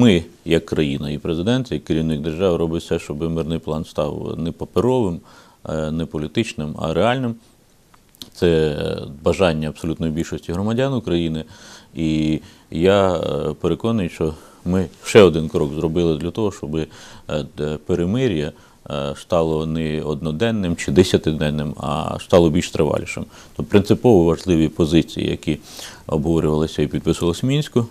ми, як країна, і президент, як керівник держави, робить все, щоб мирний план став не паперовим, е, не політичним, а реальним. Це бажання абсолютної більшості громадян України. І я е, переконаний, що ми ще один крок зробили для того, щоб е, перемир'я стало не одноденним чи десятиденним, а стало більш тривалішим. То принципово важливі позиції, які обговорювалися і підписувалися в Мінську,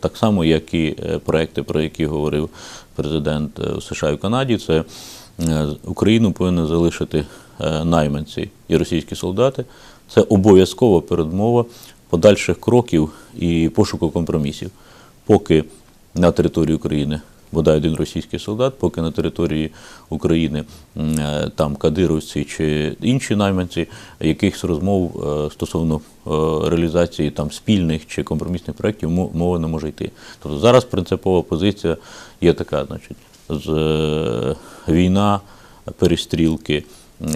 так само, як і е, проекти, про які говорив президент е, США і Канаді, це е, Україну повинні залишити е, найманці і російські солдати. Це обов'язкова передмова подальших кроків і пошуку компромісів. Поки на території України бодай один російський солдат, поки на території України е, там кадировці чи інші найманці, якихось розмов е, стосовно е, реалізації там спільних чи компромісних проєктів мова не може йти. Тобто зараз принципова позиція є така, значить, з війна, перестрілки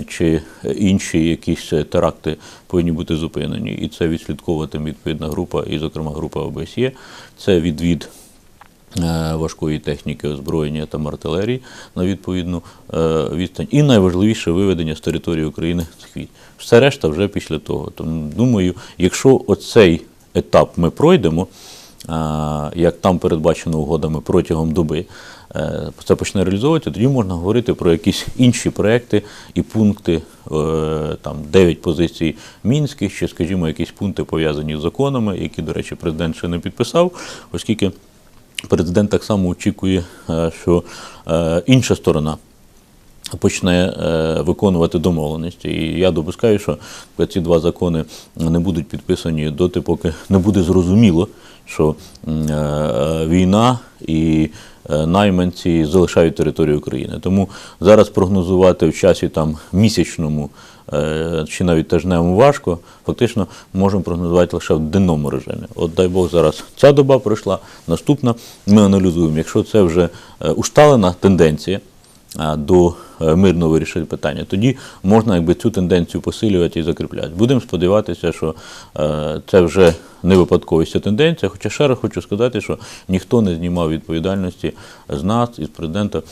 чи інші якісь теракти повинні бути зупинені. І це відслідковуватиме відповідна група, і, зокрема, група ОБСЄ. Це відвід важкої техніки, озброєння та артилерії на відповідну е, відстань. І найважливіше виведення з території України військ. Все решта вже після того. Тому думаю, якщо оцей етап ми пройдемо, як там передбачено угодами протягом доби, е, це почне реалізовувати, тоді можна говорити про якісь інші проекти і пункти, е, там 9 позицій мінських, чи, скажімо, якісь пункти пов'язані з законами, які, до речі, президент ще не підписав, оскільки президент так само очікує, е, що е, інша сторона почне е, виконувати домовленості. І я допускаю, що ці два закони не будуть підписані доти, поки не буде зрозуміло, що е, війна і е, найманці залишають територію України. Тому зараз прогнозувати в часі там місячному чи навіть тижневому важко. Фактично можемо прогнозувати лише в денному режимі. От дай Бог зараз ця доба пройшла, наступна ми аналізуємо. Якщо це вже усталена тенденція до е, мирного вирішення питання, тоді можна якби цю тенденцію посилювати і закріпляти. Будемо сподіватися, що е, це вже не випадковість тенденція. Хоча ще раз хочу сказати, що ніхто не знімав відповідальності з нас, із президента, е,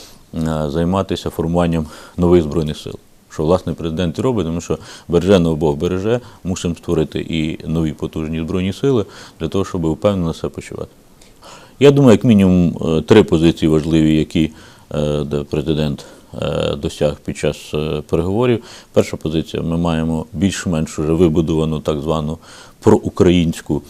займатися формуванням нових збройних сил. Що власне президент і робить, тому що береже на Бог береже, мусимо створити і нові потужні збройні сили для того, щоб впевнено себе почувати. Я думаю, як мінімум е, три позиції важливі, які е, де президент е, досяг під час е, переговорів. Перша позиція: ми маємо більш-менш уже вибудовану так звану проукраїнську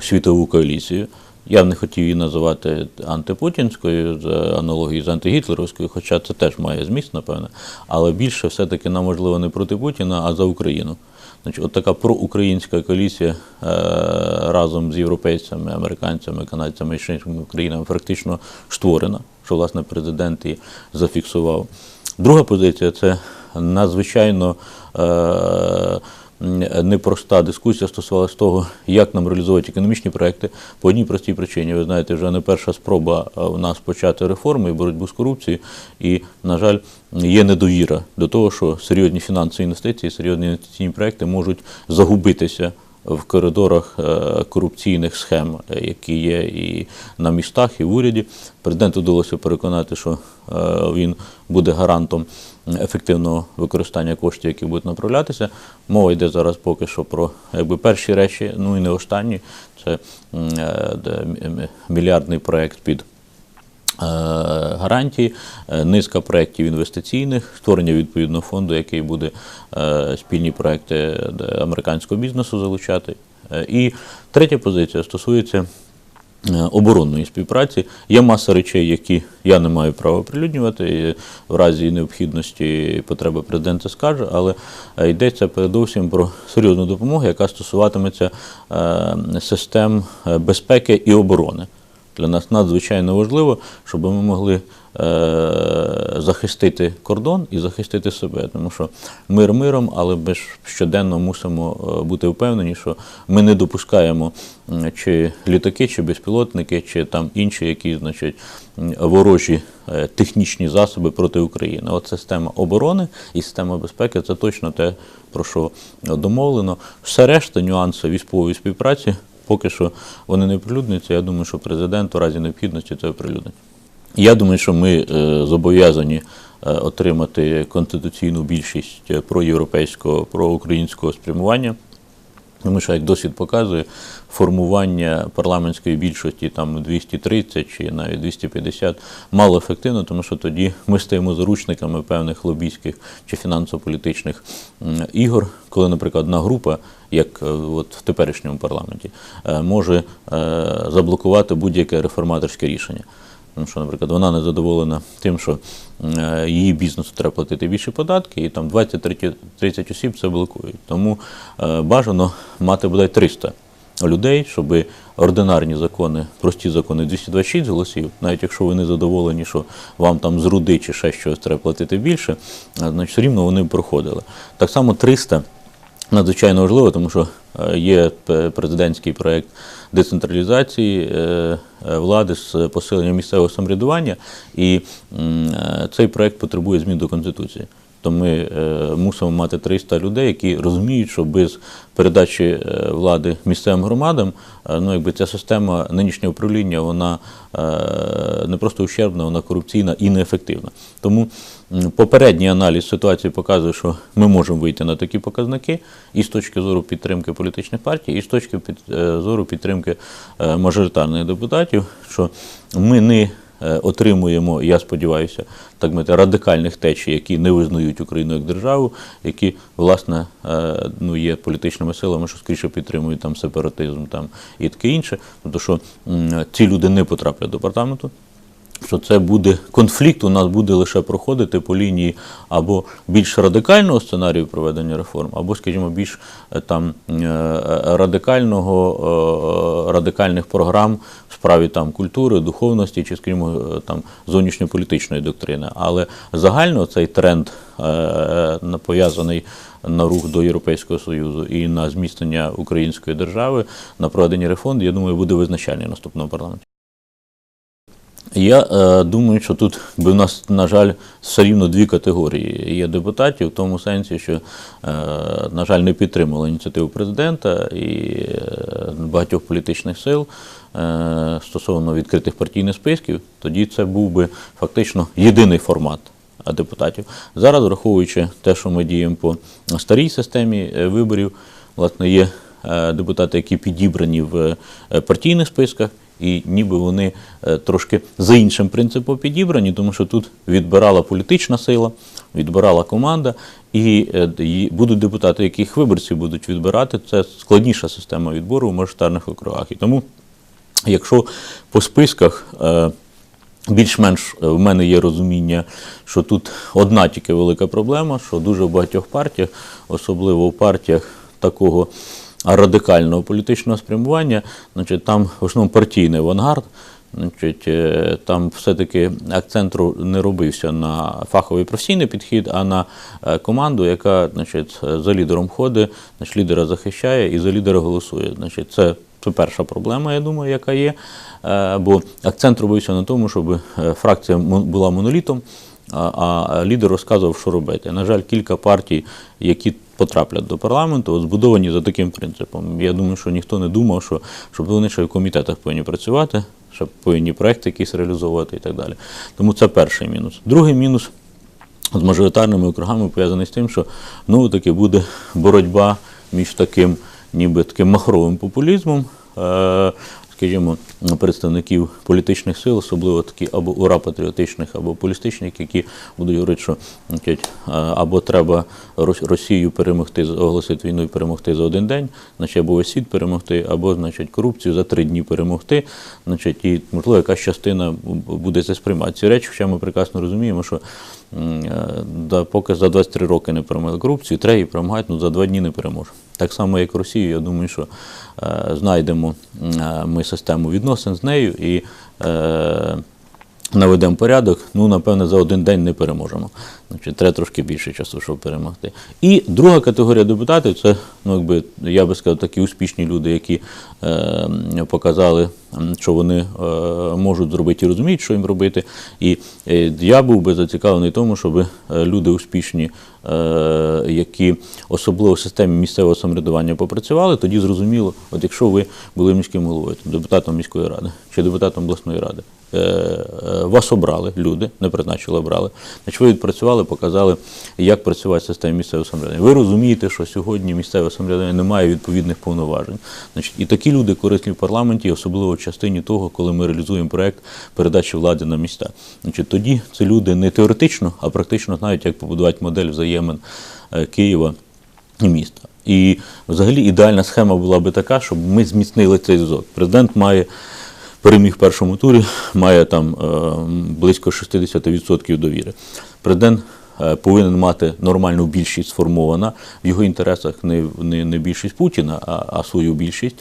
світову коаліцію. Я не хотів її називати антипутінською з аналогії з антигітлеровською, хоча це теж має зміст, напевне. Але більше все-таки нам можливо не проти Путіна, а за Україну. Значить, от така проукраїнська коаліція е, разом з європейцями, американцями, канадцями і іншими країнами практично створена, що власне президент і зафіксував. Друга позиція це надзвичайно е, непроста дискусія стосувалася того, як нам реалізовувати економічні проекти по одній простій причині. Ви знаєте, вже не перша спроба е, у нас почати реформи і боротьбу з корупцією, і, на жаль, є недовіра до того, що серйозні фінансові інвестиції, серйозні інвестиційні проекти можуть загубитися в коридорах е, корупційних схем, е, які є і на містах, і в уряді. Президенту вдалося переконати, що е, він буде гарантом ефективного використання коштів, які будуть направлятися. Мова йде зараз поки що про якби перші речі, ну і не останні. Це мільярдний проект під гарантії, е, низка проєктів інвестиційних, створення відповідного фонду, який буде е, спільні проекти американського бізнесу залучати. Е, І третя позиція стосується е, оборонної співпраці. Є маса речей, які я не маю права оприлюднювати. В разі необхідності потреби президент це скаже, але е, йдеться передовсім про серйозну допомогу, яка стосуватиметься е, систем е, безпеки і оборони. Для нас надзвичайно важливо, щоб ми могли е, захистити кордон і захистити себе. Тому що мир миром, але ми щоденно мусимо е, бути впевнені, що ми не допускаємо чи літаки, чи безпілотники, чи там інші якісь, значить, ворожі е, технічні засоби проти України. От система оборони і система безпеки це точно те, про що домовлено. Все решта нюанси військової співпраці поки що вони не оприлюднюються. Я думаю, що президент у разі необхідності це оприлюднить. Я думаю, що ми е, зобов'язані е, отримати конституційну більшість е, проєвропейського, проукраїнського спрямування. Тому що, як досвід показує, формування парламентської більшості там 230 чи навіть 250 мало ефективно, тому що тоді ми стаємо заручниками певних лобійських чи фінансово-політичних ігор, коли, наприклад, одна група, як е, от в теперішньому парламенті, е, може е, заблокувати будь-яке реформаторське рішення. Тому що, наприклад, вона не задоволена тим, що е, її бізнесу треба платити більше податки, і там 20-30 осіб це блокують. Тому е, бажано мати бодай 300 людей, щоб ординарні закони, прості закони 226 голосів, навіть якщо ви не задоволені, що вам там з руди чи ще щось треба платити більше, значить рівно вони проходили. Так само 300 надзвичайно важливо, тому що е, є президентський проєкт децентралізації е, е, влади з посиленням місцевого самоврядування, і цей проєкт потребує змін до Конституції. То ми е, мусимо мати 300 людей, які розуміють, що без передачі е, влади місцевим громадам, е, ну якби ця система нинішнього управління, вона не просто ущербна, вона корупційна і неефективна. Тому попередній аналіз ситуації показує, що ми можемо вийти на такі показники і з точки зору підтримки політичних партій, і з точки зору підтримки мажоритарних депутатів, що ми не отримуємо, я сподіваюся, так мати радикальних течій, які не визнають Україну як державу, які власне е, ну, є політичними силами, що скоріше підтримують там сепаратизм там і таке інше. Тобто, що ці люди не потраплять до парламенту. Що це буде конфлікт, у нас буде лише проходити по лінії або більш радикального сценарію проведення реформ, або, скажімо, більш е, там е, радикального е, радикальних програм в справі там культури, духовності чи, скажімо, там зовнішньополітичної доктрини. Але загально цей тренд пов'язаний на рух до Європейського Союзу і на зміцнення української держави, на проведення реформ, я думаю, буде визначальний в наступному парламенті. Я е, думаю, що тут би в нас, на жаль, все рівно дві категорії є депутатів, в тому сенсі, що, е, на жаль, не підтримали ініціативу президента і е, багатьох політичних сил е, стосовно відкритих партійних списків. Тоді це був би фактично єдиний формат е, депутатів. Зараз, враховуючи те, що ми діємо по старій системі е, виборів, власне, є депутати, які підібрані в партійних списках, і ніби вони е, трошки за іншим принципом підібрані, тому що тут відбирала політична сила, відбирала команда, і е, будуть депутати, яких виборці будуть відбирати. Це складніша система відбору в мажоритарних округах. І тому, якщо по списках. е, більш-менш в мене є розуміння, що тут одна тільки велика проблема, що дуже в багатьох партіях, особливо в партіях такого радикального політичного спрямування, значить, там в основному партійний авангард. Значить, е, там все-таки акцент не робився на фаховий професійний підхід, а на е, команду, яка значить, за лідером ходить, значить, лідера захищає і за лідера голосує. Значить, це, це перша проблема, я думаю, яка є. Е, Бо акцент робився на тому, щоб е, фракція була монолітом, а лідер розказував, що робити. На жаль, кілька партій, які потраплять до парламенту, от збудовані за таким принципом. Я думаю, що ніхто не думав, що щоб вони ще в комітетах повинні працювати, щоб повинні проекти якісь реалізовувати і так далі. Тому це перший мінус. Другий мінус з мажоритарними округами пов'язаний з тим, що ну таки буде боротьба між таким, ніби таким махровим популізмом. Скажімо, представників політичних сил, особливо такі або ура-патріотичних, або полістичних, які будуть говорити, що або треба Рос- Росію перемогти, оголосити війну і перемогти за один день, значить, або весь світ перемогти, або значить, корупцію за три дні перемогти. Значить, і можливо якась частина буде це сприймати. Ці речі, хоча ми прекрасно розуміємо, що е, да, поки за 23 роки не перемогли корупцію, треба її перемагати, ну за два дні не переможе. Так само, як Росію, я думаю, що е, знайдемо е, ми систему відносин з нею і. Наведемо порядок, ну, напевне, за один день не переможемо. Значить, треба трошки більше часу, щоб перемогти. І друга категорія депутатів це, ну, якби, я би сказав, такі успішні люди, які е, показали, що вони е, можуть зробити і розуміють, що їм робити. І е, я був би зацікавлений тому, щоб е, люди успішні, е, які особливо в системі місцевого самоврядування попрацювали, тоді зрозуміло, от якщо ви були міським головою, депутатом міської ради чи депутатом обласної ради, вас обрали люди, не призначили, обрали. Значить, ви відпрацювали, показали, як працювати в системі місцевого самоврядування. Ви розумієте, що сьогодні місцеве самоврядування не має відповідних повноважень. Значить, і такі люди корисні в парламенті, особливо в частині того, коли ми реалізуємо проект передачі влади на міста. Значить, тоді це люди не теоретично, а практично знають, як побудувати модель взаємин е, Києва і міста. І взагалі ідеальна схема була би така, щоб ми зміцнили цей зв'язок. Президент має переміг в першому турі, має там е, близько 60% довіри. Президент е, повинен мати нормальну більшість сформована в його інтересах не, не, не більшість Путіна, а, а свою більшість.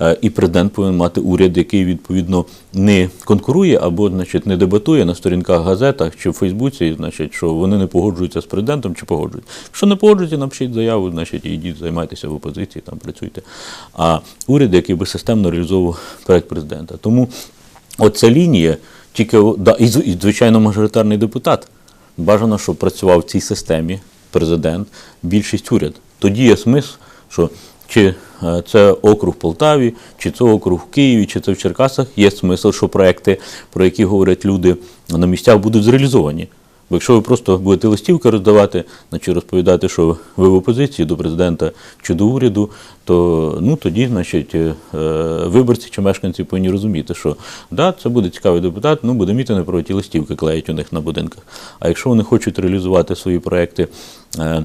Е, І президент повинен мати уряд, який відповідно не конкурує або значить, не дебатує на сторінках газетах чи в Фейсбуці, значить, що вони не погоджуються з президентом чи погоджуються. Якщо не погоджуються, напишіть заяву, значить, йдіть, займайтеся в опозиції, там працюйте. А уряд, який би системно реалізовував проект президента. Тому оця лінія, тільки да, і звичайно мажоритарний депутат. Бажано, щоб працював в цій системі президент, більшість уряд. Тоді є смисл, що чи е, це округ в Полтаві, чи це округ в Києві, чи це в Черкасах, є смисл, що проекти, про які говорять люди на місцях, будуть зреалізовані. Бо якщо ви просто будете листівки роздавати, значить розповідати, що ви в опозиції до президента чи до уряду, то ну тоді, значить, е, виборці чи мешканці повинні розуміти, що да, це буде цікавий депутат, ну буде мітини про ті листівки клеять у них на будинках. А якщо вони хочуть реалізувати свої проекти. е,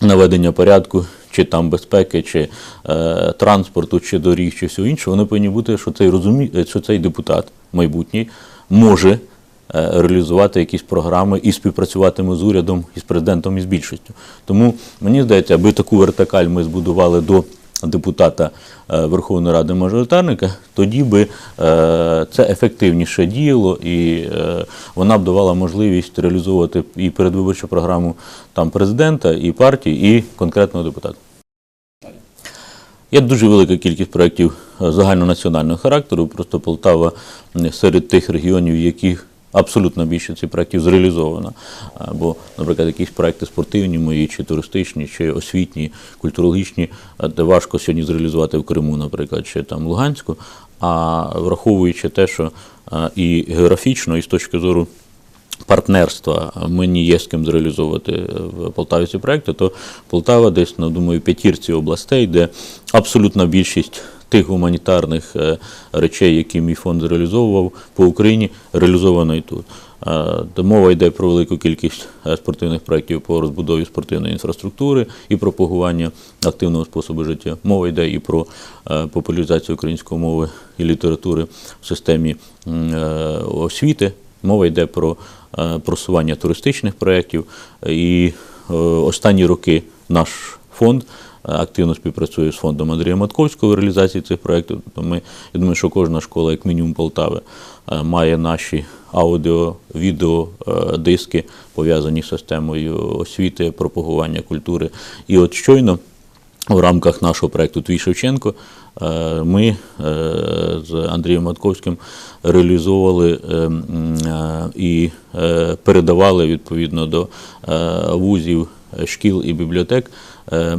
наведення порядку, чи там безпеки, чи е, транспорту, чи доріг, чи всього іншого, вони повинні бути, що цей розумі... е, що цей депутат майбутній може е, реалізувати якісь програми і співпрацюватиме з урядом, і з президентом, і з більшістю. Тому мені здається, аби таку вертикаль ми збудували до депутата е, Верховної Ради мажоритарника, тоді би е, це ефективніше діяло і е, вона б давала можливість реалізовувати і передвиборчу програму там президента, і партії, і конкретного депутата. Є дуже велика кількість проєктів загальнонаціонального характеру. Просто Полтава серед тих регіонів, в яких абсолютно більше цих проєктів зреалізовано. Бо, наприклад, якісь проекти спортивні мої, чи туристичні, чи освітні, культурологічні, е, де важко сьогодні зреалізувати в Криму, наприклад, чи там Луганську. А враховуючи те, що е, і географічно, і з точки зору партнерства мені є з ким зреалізовувати в Полтаві ці проекти, то Полтава десь, ну, думаю, п'ятірці областей, де абсолютна більшість тих гуманітарних е, речей, які мій фонд зреалізовував по Україні, реалізовано і тут. Е, мова йде про велику кількість е, спортивних проєктів по розбудові спортивної інфраструктури і пропагування активного способу життя. Мова йде і про популяризацію української мови і літератури в системі освіти. Мова йде про просування туристичних проєктів. І останні роки наш фонд активно співпрацює з фондом Андрія Матковського в реалізації цих проєктів. Тобто ми, я думаю, що кожна школа, як мінімум Полтави, е, має наші аудіо, відео, е, пов'язані з системою освіти, пропагування культури. І от щойно в рамках нашого проєкту Твій Шевченко е, ми з Андрієм Матковським реалізовували і передавали відповідно до вузів, шкіл і бібліотек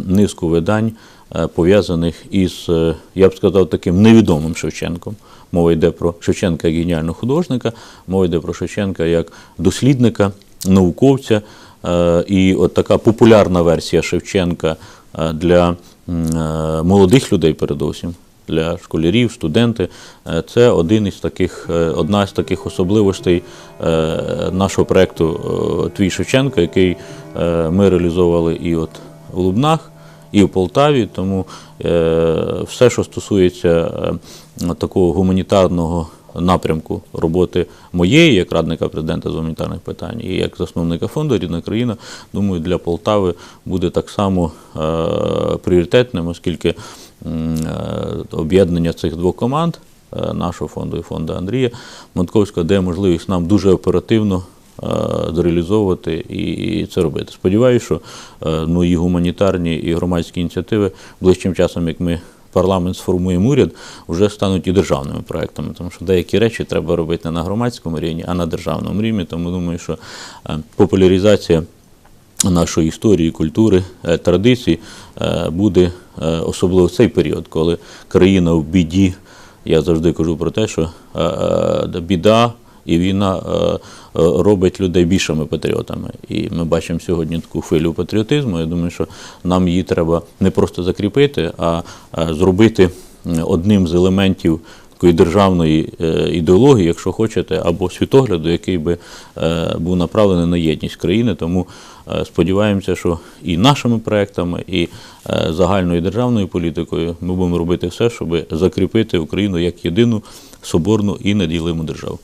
низку видань, е, пов'язаних із, е, я б сказав, таким невідомим Шевченком. Мова йде про Шевченка як геніального художника, мова йде про Шевченка як дослідника, науковця. Е, І от така популярна версія Шевченка е, для е, молодих людей, передусім, для школярів, студенти. е, Це один із таких, е, одна з таких особливостей е, нашого проєкту е, Твій Шевченко, який е, ми реалізовували і от в Лубнах, і в Полтаві. Тому е, все, що стосується е, такого гуманітарного напрямку роботи моєї, як радника президента з гуманітарних питань, і як засновника фонду Рідна країна, думаю, для Полтави буде так само е, пріоритетним, оскільки об'єднання цих двох команд. нашого фонду і фонду Андрія Монтковського дає можливість нам дуже оперативно зреалізовувати і це робити. Сподіваюся, що е, ну, і гуманітарні, і громадські ініціативи ближчим часом, як ми парламент сформуємо уряд, вже стануть і державними проектами, тому що деякі речі треба робити не на громадському рівні, а на державному рівні. Тому думаю, що е, популяризація нашої історії, культури, е, традицій е, буде е, особливо в цей період, коли країна в біді. Я завжди кажу про те, що е, е, біда і війна е, е, робить людей більшими патріотами. І ми бачимо сьогодні таку хвилю патріотизму. Я думаю, що нам її треба не просто закріпити, а е, зробити одним з елементів такої державної ідеології, якщо хочете, або світогляду, який би був направлений на єдність країни. Тому сподіваємося, що і нашими проектами, і загальною державною політикою ми будемо робити все, щоб закріпити Україну як єдину соборну і неділиму державу.